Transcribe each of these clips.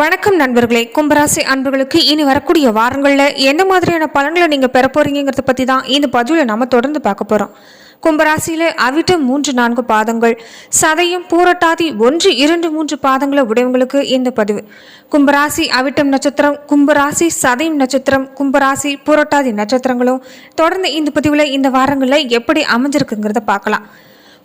வணக்கம் நண்பர்களே. கும்பராசி அன்பர்களுக்கு இனி வரக்கூடிய வாரங்களில் எந்த மாதிரியான பலன்களை நீங்கள் பெற போறீங்கிறத பற்றி தான் இந்த பதிவில் நம்ம தொடர்ந்து பார்க்க போகிறோம் கும்பராசியில் அவிட்டம் மூன்று நான்கு பாதங்கள் சதையும் பூரட்டாதி ஒன்று இரண்டு மூன்று பாதங்களை உடையவங்களுக்கு இந்த பதிவு. கும்பராசி அவிட்டம் நட்சத்திரம் கும்பராசி சதயம் நட்சத்திரம் கும்பராசி பூரட்டாதி நட்சத்திரங்களும் தொடர்ந்து இந்த பதிவில் இந்த வாரங்களில் எப்படி அமைஞ்சிருக்குங்கிறத பார்க்கலாம்.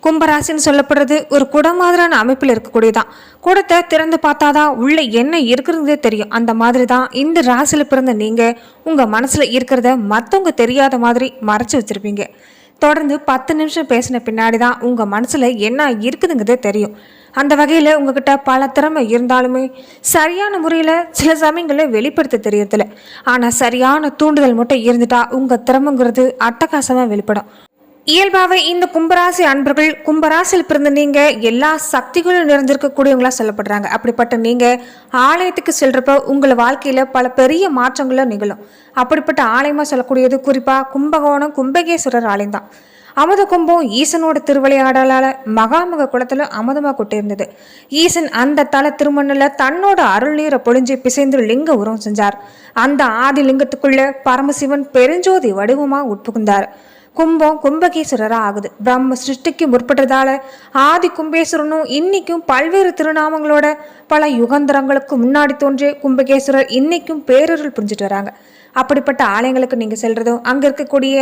கும்பராசின்னு சொல்லப்படுறது ஒரு குடம் மாதிரியான அமைப்பில் இருக்கக்கூடியதான் குடத்தை திறந்து பார்த்தாதான் உள்ள என்ன இருக்கிறதே தெரியும். அந்த மாதிரி தான் இந்த ராசியில் பிறந்த நீங்கள் உங்கள் மனசில் இருக்கிறத மற்றவங்க தெரியாத மாதிரி மறைச்சி வச்சுருப்பீங்க. தொடர்ந்து பத்து நிமிஷம் பேசின பின்னாடி தான் உங்கள் மனசில் என்ன இருக்குதுங்கிறதே தெரியும். அந்த வகையில் உங்ககிட்ட பல திறமை இருந்தாலுமே சரியான முறையில் சில சமயங்களில் வெளிப்படுத்த தெரியறதில்ல. ஆனால் சரியான தூண்டுதல் மட்டும் இருந்துட்டா உங்கள் திறமைங்கிறது அட்டகாசமாக வெளிப்படும். இயல்பாகவே இந்த கும்பராசி அன்பர்கள் கும்பராசியில் பிறந்த நீங்கள் எல்லா சக்திகளும் நிறைஞ்சிருக்கக்கூடியவங்களா சொல்லப்படுறாங்க. அப்படிப்பட்ட நீங்கள் ஆலயத்துக்கு செல்கிறப்ப உங்கள் வாழ்க்கையில் பல பெரிய மாற்றங்களும் நிகழும். அப்படிப்பட்ட ஆலயமாக சொல்லக்கூடியது குறிப்பாக கும்பகோணம் கும்பகேஸ்வரர் ஆலயம் தான். அமுத கும்பம் ஈசனோட திருவிளையாடலால் மகாமக குளத்தில் அமுதமாக கொட்டிருந்தது. ஈசன் அந்த தல திருமண்ணில் தன்னோட அருள் நீரை பொழிஞ்சு பிசைந்து லிங்க உரம் செஞ்சார். அந்த ஆதி லிங்கத்துக்குள்ளே பரமசிவன் பெருஞ்சோதி வடிவமாக உட்புகுந்தார். கும்பம் கும்பகேஸ்வரராக ஆகுது. பிரம்ம சிருஷ்டிக்கு முற்பட்டதால ஆதி கும்பேஸ்வரனும் இன்னைக்கும் பல்வேறு திருநாமங்களோட பல யுகந்தரங்களுக்கு முன்னாடி தோன்றிய கும்பகேஸ்வரர் இன்னைக்கும் பேரருள் புரிஞ்சுட்டு வராங்க. அப்படிப்பட்ட ஆலயங்களுக்கு நீங்கள் செல்றதும் அங்கே இருக்கக்கூடிய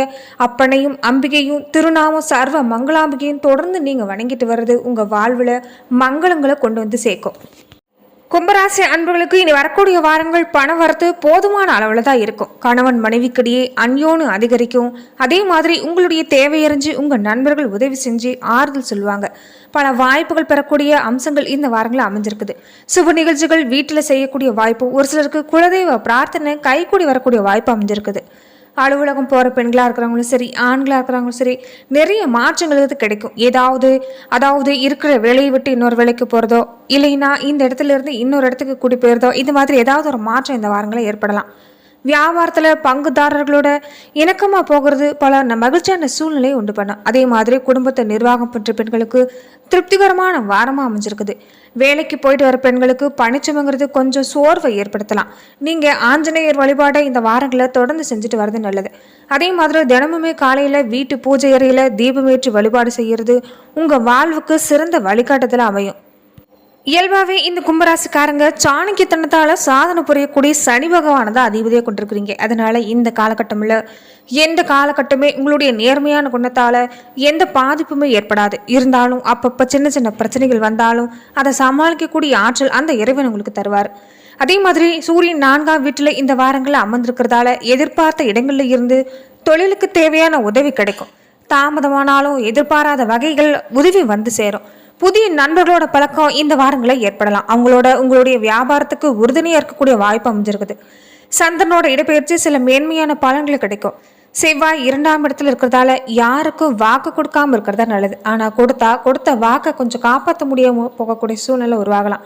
அப்பனையும் அம்பிகையும் திருநாமம் சர்வ மங்களாம்பிகையும் தொடர்ந்து நீங்கள் வணங்கிட்டு வர்றது உங்கள் வாழ்வில் மங்களங்களை கொண்டு வந்து சேர்க்கும். கும்பராசி அன்புகளுக்கு இனி வரக்கூடிய வாரங்கள் பண வரத்து போதுமான அளவில் தான் இருக்கும். கணவன் மனைவிக்கிடையே அந்யோனு அதிகரிக்கும். அதே மாதிரி உங்களுடைய தேவையறிஞ்சு உங்கள் நண்பர்கள் உதவி செஞ்சு ஆறுதல் சொல்லுவாங்க. பல வாய்ப்புகள் பெறக்கூடிய அம்சங்கள் இந்த வாரங்களில் அமைஞ்சிருக்குது. சுப நிகழ்ச்சிகள் வீட்டில் செய்யக்கூடிய வாய்ப்பு ஒரு சிலருக்கு குலதெய்வ பிரார்த்தனை கைக்கூடி வரக்கூடிய வாய்ப்பு அமைஞ்சிருக்குது. அலுவலகம் போகிற பெண்களாக இருக்கிறவங்களும் சரி ஆண்களாக இருக்கிறவங்களும் சரி நிறைய மாற்றங்கள் இது கிடைக்கும். ஏதாவது அதாவது இருக்கிற வேலையை விட்டு இன்னொரு வேலைக்கு போகிறதோ இல்லைன்னா இந்த இடத்துல இருந்து இன்னொரு இடத்துக்கு கூட்டி போயிடுறதோ இந்த மாதிரி ஏதாவது ஒரு மாற்றம் இந்த வாரங்களில் ஏற்படலாம். வியாபாரத்தில் பங்குதாரர்களோட இணக்கமாக போகிறது பல மகிழ்ச்சியான சூழ்நிலையை உண்டு பண்ணும் அதே மாதிரி குடும்பத்தை நிர்வாகம் பண்ணுற பெண்களுக்கு திருப்திகரமான வாரமாக அமைஞ்சிருக்குது. வேலைக்கு போயிட்டு வர பெண்களுக்கு பணிச்சுமங்கிறது கொஞ்சம் சோர்வை ஏற்படுத்தலாம். நீங்கள் ஆஞ்சநேயர் வழிபாடை இந்த வாரங்களை தொடர்ந்து செஞ்சுட்டு வர்றது நல்லது. அதே மாதிரி தினமுமே காலையில் வீட்டு பூஜை அறையில் தீபமேற்றி வழிபாடு செய்கிறது உங்கள் வாழ்வுக்கு சிறந்த வழிகாட்டுதலாக அமையும். இயல்பாகவே இந்த கும்பராசிக்காரங்க சாணக்கியத்தனத்தால் சாதனை புரியக்கூடிய சனி பகவானை தான் அதிபதியாக கொண்டிருக்கிறீங்க. அதனால் இந்த காலகட்டமில் எந்த காலகட்டமே உங்களுடைய நேர்மையான குணத்தால் எந்த பாதிப்புமே ஏற்படாது. இருந்தாலும் அப்பப்போ சின்ன சின்ன பிரச்சனைகள் வந்தாலும் அதை சமாளிக்கக்கூடிய ஆற்றல் அந்த இறைவன் உங்களுக்கு தருவார். அதே மாதிரி சூரியன் நான்காம் வீட்டில் இந்த வாரங்களில் அமர்ந்திருக்கிறதால எதிர்பார்த்த இடங்களில் இருந்து தொழிலுக்கு தேவையான உதவி கிடைக்கும். தாமதமானாலும் எதிர்பாராத வகைகள் உதவி வந்து சேரும். புதிய நண்பர்களோட பழக்கம் இந்த வாரங்களில் ஏற்படலாம். அவங்களோட உங்களுடைய வியாபாரத்துக்கு உறுதுணையாக இருக்கக்கூடிய வாய்ப்பு அமைஞ்சிருக்குது. சந்திரனோட இடப்பெயர்ச்சி சில மேன்மையான பலன்கள் கிடைக்கும். செவ்வாய் இரண்டாம் இடத்துல இருக்கிறதால யாருக்கும் வாக்கு கொடுக்காம இருக்கிறதா நல்லது. ஆனால் கொடுத்தா கொடுத்த வாக்கை கொஞ்சம் காப்பாற்ற முடியாம போகக்கூடிய சூழ்நிலை உருவாகலாம்.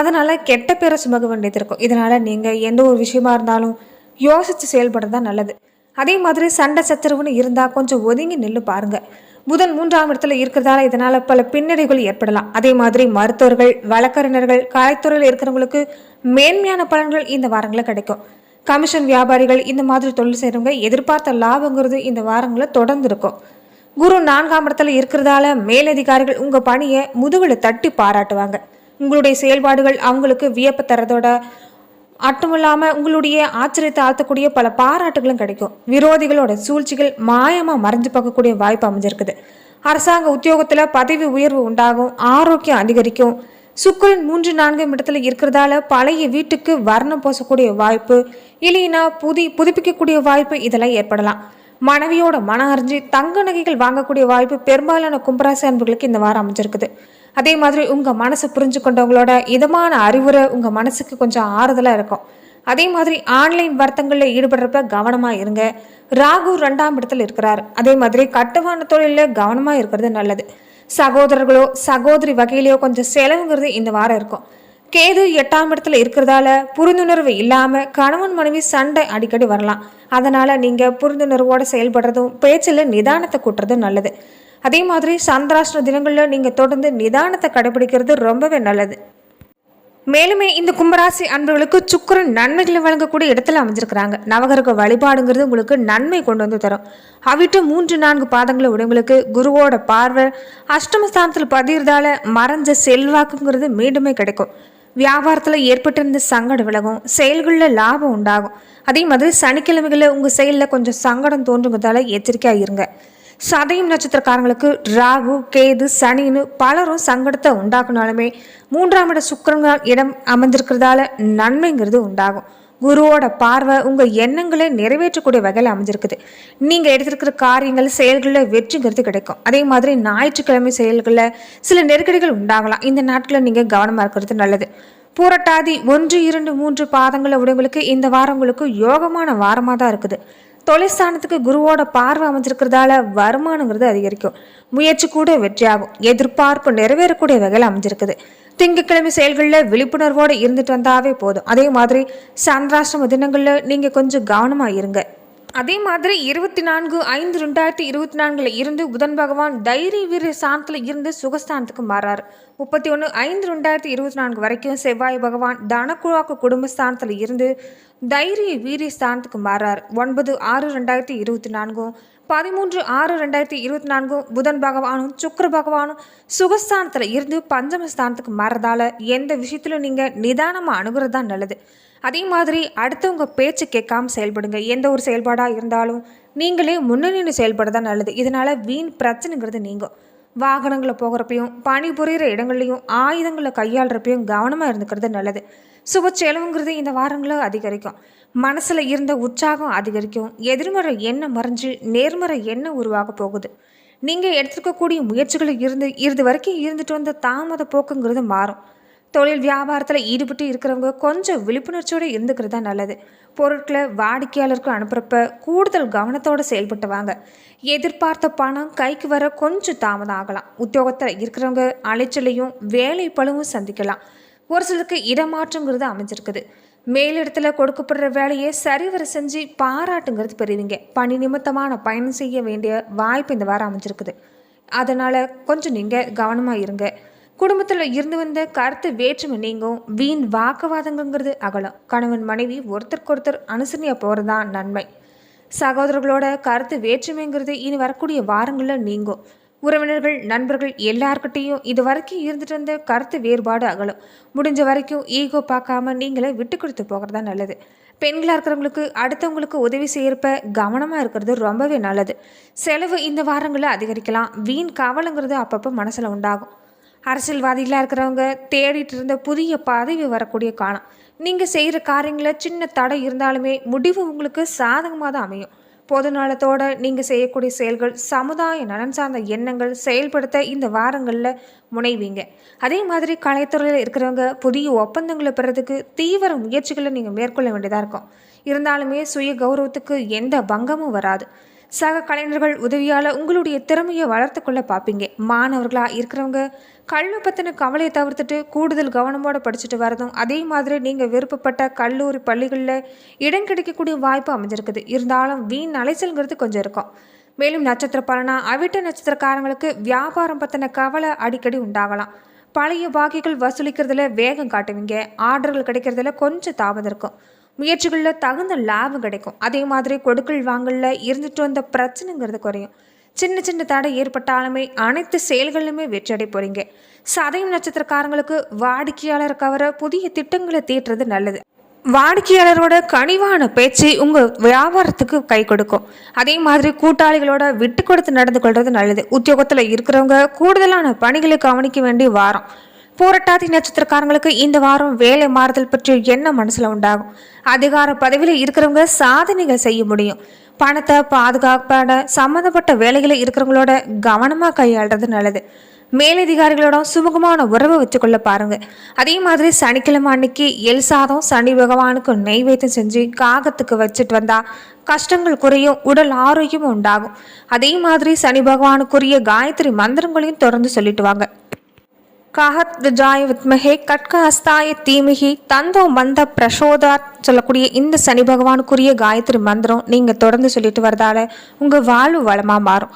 அதனால கெட்ட பேரை சுமக்க வேண்டியது இருக்கும். இதனால நீங்கள் எந்த ஒரு விஷயமா இருந்தாலும் யோசித்து செயல்படுறது தான் நல்லது. அதே மாதிரி சண்டை சச்சரவுன்னு இருந்தால் கொஞ்சம் ஒதுங்கி நில்லு பாருங்கள் புதன் மூன்றாம் இடத்துல இருக்கிறதால இதனால பல பின்னடைவுகள் ஏற்படலாம். அதே மாதிரி மருத்துவர்கள் வழக்கறிஞர்கள் கலைத்துறையில் இருக்கிறவங்களுக்கு மேன்மையான பலன்கள் இந்த வாரங்களில் கிடைக்கும். கமிஷன் வியாபாரிகள் இந்த மாதிரி தொழில் செய்கிறவங்க எதிர்பார்த்த லாபங்கிறது இந்த வாரங்களில் தொடர்ந்து இருக்கும் குரு நான்காம் இடத்துல இருக்கிறதால மேலதிகாரிகள் உங்கள் பணியை முதுகில் தட்டி பாராட்டுவாங்க. உங்களுடைய செயல்பாடுகள் அவங்களுக்கு வியப்பு தரதோட மட்டுமில்லாமல் உங்களுடைய ஆச்சரியத்தை ஆழ்த்தக்கூடிய பல பாராட்டுகளும் கிடைக்கும். விரோதிகளோட சூழ்ச்சிகள் மாயமாக மறைஞ்சு பார்க்கக்கூடிய வாய்ப்பு அமைஞ்சிருக்குது. அரசாங்க உத்தியோகத்தில் பதவி உயர்வு உண்டாகும் ஆரோக்கியம் அதிகரிக்கும். சுக்கரன் மூன்று நான்கு இடத்துல இருக்கிறதால பழைய வீட்டுக்கு வர்ணம் பூசக்கூடிய வாய்ப்பு இல்லைன்னா புதி புதுப்பிக்கக்கூடிய வாய்ப்பு இதெல்லாம் ஏற்படலாம். மனைவியோட மனம் அறிஞ்சு தங்க நகைகள் வாங்கக்கூடிய வாய்ப்பு பெரும்பாலான கும்பராசி அன்புகளுக்கு இந்த வாரம் அமைஞ்சிருக்குது. அதே மாதிரி உங்கள் மனசை புரிஞ்சு கொண்டவங்களோட இதமான அறிவுரை உங்கள் மனசுக்கு கொஞ்சம் ஆறுதலாக இருக்கும். அதே மாதிரி ஆன்லைன் வர்த்தங்களில் ஈடுபடுறப்ப கவனமாக இருங்க. ராகு ரெண்டாம் இடத்துல இருக்கிறார். அதே மாதிரி கட்டுமான தொழிலில் கவனமாக இருக்கிறது நல்லது. சகோதரர்களோ சகோதரி வகையிலையோ கொஞ்சம் செலவுங்கிறது இந்த வாரம் இருக்கும். கேது எட்டாம் இடத்துல இருக்கிறதால புரிந்துணர்வு இல்லாமல் கணவன் மனைவி சண்டை அடிக்கடி வரலாம். அதனால் நீங்கள் புரிந்துணர்வோடு செயல்படுறதும் பேச்சில் நிதானத்தை கூட்டுறதும் நல்லது. அதே மாதிரி சந்திராஷ்டிர தினங்களில் நீங்கள் தொடர்ந்து நிதானத்தை கடைபிடிக்கிறது ரொம்பவே நல்லது. மேலுமே இந்த கும்பராசி அன்பர்களுக்கு சுக்கிரன் நன்மைகளை வழங்கக்கூடிய இடத்துல அமைஞ்சிருக்கிறாங்க. நவகிரக வழிபாடுங்கிறது உங்களுக்கு நன்மை கொண்டு வந்து தரும். அவிட்டு மூன்று நான்கு பாதங்களை உடையவங்களுக்கு குருவோட பார்வை அஷ்டமஸ்தானத்தில் பதிகிறதால மறைஞ்ச செல்வாக்குங்கிறது மீண்டுமே கிடைக்கும். வியாபாரத்தில் ஏற்பட்டிருந்த சங்கடம் விலகும் செயல்களில் லாபம் உண்டாகும். அதே மாதிரி சனிக்கிழமைகளில் உங்கள் செயலில் கொஞ்சம் சங்கடம் தோன்றுங்கிறதால எச்சரிக்கையாக இருங்க. சதயம் நட்சத்திரக்காரங்களுக்கு ராகு கேது சனின்னு பலரும் சங்கடத்தை உண்டாக்குனாலுமே மூன்றாம் இட சுக்கிரன் இடம் அமைஞ்சிருக்கிறதால நன்மைங்கிறது உண்டாகும். குருவோட பார்வை உங்கள் எண்ணங்களை நிறைவேற்றக்கூடிய வகையில் அமைஞ்சிருக்குது. நீங்கள் எடுத்திருக்கிற காரியங்கள் செயல்களில் வெற்றிங்கிறது கிடைக்கும். அதே மாதிரி ஞாயிற்றுக்கிழமை செயல்களில் சில நெருக்கடிகள் உண்டாகலாம். இந்த நாட்களில் நீங்கள் கவனமாக இருக்கிறது நல்லது. பூரட்டாதி ஒன்று இரண்டு மூன்று பாதங்களை உடையவங்களுக்கு இந்த வாரம் உங்களுக்கு யோகமான வாரமாக தான் இருக்குது. தொழிற்சானத்துக்கு குருவோட பார்வை அமைஞ்சிருக்கிறதால வருமானங்கிறது அதிகரிக்கும். முயற்சி கூட வெற்றியாகும். எதிர்பார்ப்பு நிறைவேறக்கூடிய வகையில் அமைஞ்சிருக்குது. திங்கட்கிழமை செயல்களில் விழிப்புணர்வோடு இருந்துட்டு வந்தாவே போதும். அதே மாதிரி சந்திராஷ்டிரம தினங்களில் நீங்கள் கொஞ்சம் கவனமாக இருங்க. அதே மாதிரி இருபத்தி நான்கு ஐந்து ரெண்டாயிரத்தி இருபத்தி நான்குல இருந்து புதன் பகவான் தைரிய வீர சாந்தத்தில் இருந்து சுகஸ்தானத்துக்கு மாறாரு. முப்பத்தி ஒன்று ஐந்து ரெண்டாயிரத்தி இருபத்தி நான்கு வரைக்கும் செவ்வாய் பகவான் தனக்குழாக்கு குடும்பஸ்தானத்தில் இருந்து தைரிய வீரிய ஸ்தானத்துக்கு மாறார். ஒன்பது ஆறு ரெண்டாயிரத்தி இருபத்தி நான்கும் பதிமூன்று ஆறு ரெண்டாயிரத்தி இருபத்தி நான்கும் புதன் பகவானும் சுக்கர பகவானும் சுகஸ்தானத்தில் இருந்து பஞ்சமஸ்தானத்துக்கு மாறதால எந்த விஷயத்திலும் நீங்கள் நிதானமாக அணுகிறது தான் நல்லது. அதே மாதிரி அடுத்தவங்க பேச்சு கேட்காம செயல்படுங்க. எந்த ஒரு செயல்பாடாக இருந்தாலும் நீங்களே முன்னணி செயல்பட தான் நல்லது. இதனால் வீண் பிரச்சனைங்கிறது நீங்கள் வாகனங்களில் போகிறப்பையும் பணிபுரிகிற இடங்கள்லையும் ஆயுதங்களை கையாளுறப்பையும் கவனமாக இருந்துக்கிறது நல்லது. சுப செலவுங்கிறது இந்த வாரங்களை அதிகரிக்கும். மனசில் இருந்த உற்சாகம் அதிகரிக்கும். எதிர்மறை எண்ணம் மறைஞ்சு நேர்மறை எண்ணம் உருவாக போகுது. நீங்கள் எடுத்துருக்கக்கூடிய முயற்சிகள் இருந்து இறுதி வரைக்கும் இருந்துட்டு வந்த தாமத போக்குங்கிறது மாறும். தொழில் வியாபாரத்தில் ஈடுபட்டு இருக்கிறவங்க கொஞ்சம் விழிப்புணர்ச்சியோடு இருந்துக்கிறது தான் நல்லது. பொருட்களை வாடிக்கையாளருக்கு அனுப்புகிறப்ப கூடுதல் கவனத்தோடு செயல்பட்டு வாங்க. எதிர்பார்த்த பணம் கைக்கு வர கொஞ்சம் தாமதம் ஆகலாம். உத்தியோகத்தில் இருக்கிறவங்க அலைச்சலையும் வேலை பழுவும் சந்திக்கலாம். ஒரு சிலருக்கு இடமாற்றங்கிறது அமைஞ்சிருக்குது. மேலிடத்துல கொடுக்கப்படுற வேலையை சரிவர செஞ்சு பாராட்டுங்கிறது பெறுவீங்க. பணி நிமித்தமான பயணம் செய்ய வேண்டிய வாய்ப்பு இந்த வாரம் அமைஞ்சிருக்குது. அதனால் கொஞ்சம் நீங்கள் கவனமாக இருங்க. குடும்பத்தில் இருந்து வந்த கருத்து வேற்றுமை நீங்கும். வீண் வாக்குவாதங்கிறது அகலம். கணவன் மனைவி ஒருத்தருக்கு ஒருத்தர் அனுசரணையாக போகிறது தான் நன்மை. சகோதரர்களோட கருத்து வேற்றுமைங்கிறது இனி வரக்கூடிய வாரங்களில் நீங்கும். உறவினர்கள் நண்பர்கள் எல்லார்கிட்டேயும் இது வரைக்கும் இருந்துட்டு வந்த கருத்து வேறுபாடு அகலும். முடிஞ்ச வரைக்கும் ஈகோ பார்க்காம நீங்களே விட்டு கொடுத்து போகிறதா நல்லது. பெண்களாக இருக்கிறவங்களுக்கு அடுத்தவங்களுக்கு உதவி செய்யறப்ப கவனமாக இருக்கிறது ரொம்பவே நல்லது. செலவு இந்த வாரங்களில் அதிகரிக்கலாம். வீண் கவலைங்கிறது அப்பப்போ மனசில் உண்டாகும். அரசியல்வாதிகளாக இருக்கிறவங்க தேடிட்டு இருந்த புதிய பதவி வரக்கூடிய காலம். நீங்கள் செய்கிற காரியங்களில் சின்ன தடை இருந்தாலுமே முடிவு உங்களுக்கு சாதகமாக தான் அமையும். பொது நலத்தோடு நீங்கள் செய்யக்கூடிய செயல்கள் சமுதாய நலன் சார்ந்த எண்ணங்கள் செயல்படுத்த இந்த வாரங்களில் முனைவீங்க. அதே மாதிரி கலைத்துறையில் இருக்கிறவங்க புதிய ஒப்பந்தங்களை பெறதுக்கு தீவிர முயற்சிகளை நீங்கள் மேற்கொள்ள வேண்டியதாக இருக்கும். இருந்தாலுமே சுய கௌரவத்துக்கு எந்த பங்கமும் வராது. சக கலைஞர்கள் உதவியால் உங்களுடைய திறமையை வளர்த்து கொள்ள பார்ப்பீங்க. மாணவர்களாக இருக்கிறவங்க கல்வி பற்றின கவலையை தவிர்த்துட்டு கூடுதல் கவனமோடு படிச்சுட்டு வரதும் அதே மாதிரி நீங்கள் விருப்பப்பட்ட கல்லூரி பள்ளிகளில் இடம் கிடைக்கக்கூடிய வாய்ப்பு அமைஞ்சிருக்குது. இருந்தாலும் வீண் அலைச்சல்ங்கிறது கொஞ்சம் இருக்கும். மேலும் நட்சத்திர பலனா அவிட்ட நட்சத்திரக்காரங்களுக்கு வியாபாரம் பற்றின கவலை அடிக்கடி உண்டாகலாம். பழைய பாக்கிகள் வசூலிக்கிறதுல வேகம் காட்டுவீங்க. ஆர்டர்கள் கிடைக்கிறதுல கொஞ்சம் தாமதம் இருக்கும். முயற்சிகளில் தகுந்த லாபம் கிடைக்கும். அதே மாதிரி கொடுக்கல் வாங்கலில் இருந்துட்டு வந்த பிரச்சனைங்கிறது குறையும். சின்ன சின்ன தடை ஏற்பட்டாலுமே அனைத்து செயல்களிலுமே வெற்றி போகிறீங்க சதயம் நட்சத்திரக்காரங்களுக்கு வாடிக்கையாளர் கவர புதிய திட்டங்களை தீட்டுறது நல்லது. வாடிக்கையாளரோட கனிவான பேச்சு உங்கள் வியாபாரத்துக்கு கை கொடுக்கும். அதே மாதிரி கூட்டாளிகளோட விட்டு கொடுத்து நடந்து கொள்வது நல்லது. உத்தியோகத்தில் இருக்கிறவங்க கூடுதலான பணிகளை கவனிக்க வேண்டிய வாரம். பூரட்டாதி நட்சத்திரக்காரங்களுக்கு இந்த வாரம் வேலை மாறுதல் பற்றி என்ன மனசில் உண்டாகும். அதிகார பதவியில் இருக்கிறவங்க சாதனைகள் செய்ய முடியும். பணத்தை பாதுகாப்பான சம்மந்தப்பட்ட வேலைகளை இருக்கிறவங்களோட கவனமாக கையாளுறது நல்லது. மேலதிகாரிகளோட சுமூகமான உறவை வச்சுக்கொள்ள பாருங்க. அதே மாதிரி சனிக்கிழமை அன்னைக்கு எல் சாதம் சனி பகவானுக்கு நெய்வேத்தியம் செஞ்சு காகத்துக்கு வச்சுட்டு வந்தா கஷ்டங்கள் குறையும் உடல் ஆரோக்கியமும் உண்டாகும். அதே மாதிரி சனி பகவானுக்குரிய காயத்ரி மந்திரங்களையும் தொடர்ந்து சொல்லிட்டு வாங்க. காஹத் விஜாய வித்மஹே கட்க அஸ்தாய தீமிகி தந்தோ மந்த பிரசோதாத் சொல்லக்கூடிய இந்த சனி பகவானுக்குரிய காயத்ரி மந்திரம் நீங்கள் தொடர்ந்து சொல்லிட்டு வரதால உங்கள் வாழ்வு வளமாக மாறும்.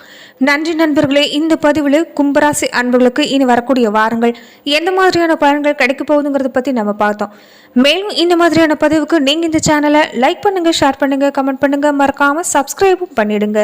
நன்றி நண்பர்களே இந்த பதிவில் கும்பராசி அன்பர்களுக்கு இனி வரக்கூடிய வாரங்கள் எந்த மாதிரியான பலன்கள் கிடைக்க போகுதுங்கிறத பற்றி நம்ம பார்த்தோம். மேலும் இந்த மாதிரியான பதிவுக்கு நீங்கள் இந்த சேனலை லைக் பண்ணுங்கள் ஷேர் பண்ணுங்கள் கமெண்ட் பண்ணுங்கள் மறக்காமல் சப்ஸ்கிரைபும் பண்ணிடுங்க.